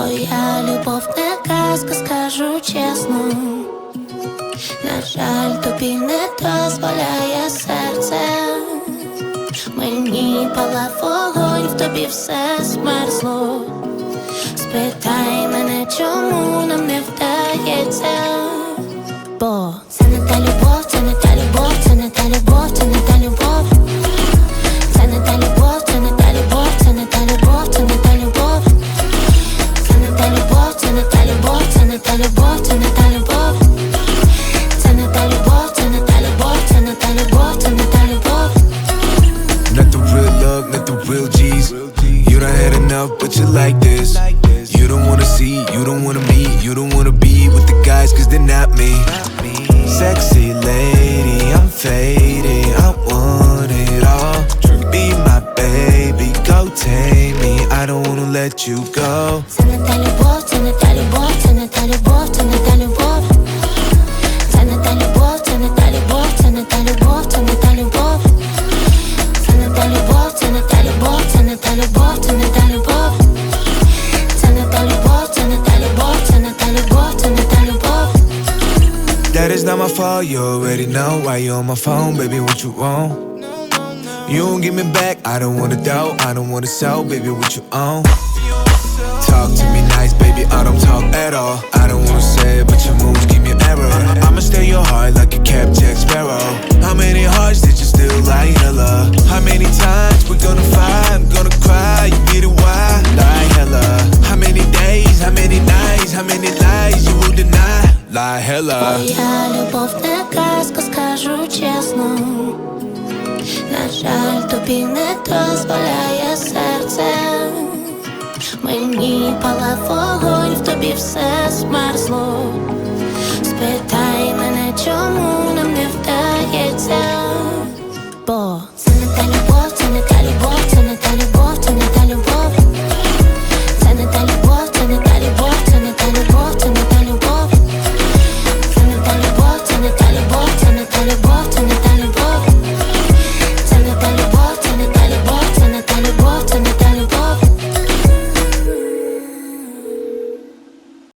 Твоя любов не казка, скажу чесно. На жаль, тобі не дозволяє серце. Мені палав вогонь, в тобі все змерзло. Спитай мене, чому нам не вдається. Бо це не та любов, but you like this. You don't wanna see, you don't wanna meet, you don't wanna be with the guys, cause they're not me. Sexy lady, I'm faded, I want it all. Be my baby, go take me, I don't wanna let you go. Is not my fault, you already know why you on my phone, baby, what you want? You don't give me back, I don't wanna doubt, I don't wanna sell, baby, what you own? Talk to me nice, baby, I don't talk at all. I don't wanna say it, but your moves give me error. I'ma steal your heart like a Cap Jack Sparrow. How many hearts did you steal like hella? How many times we gonna fight? Gonna cry, you get it why? Like hella. How many days, how many nights, how many lies you will deny? Hella. Твоя любов не казка, скажу чесно. На жаль, тобі не дозволяє серце. Мені палав вогонь, в тобі все змерзло. Спитай мене, чому нам не вдається. Бо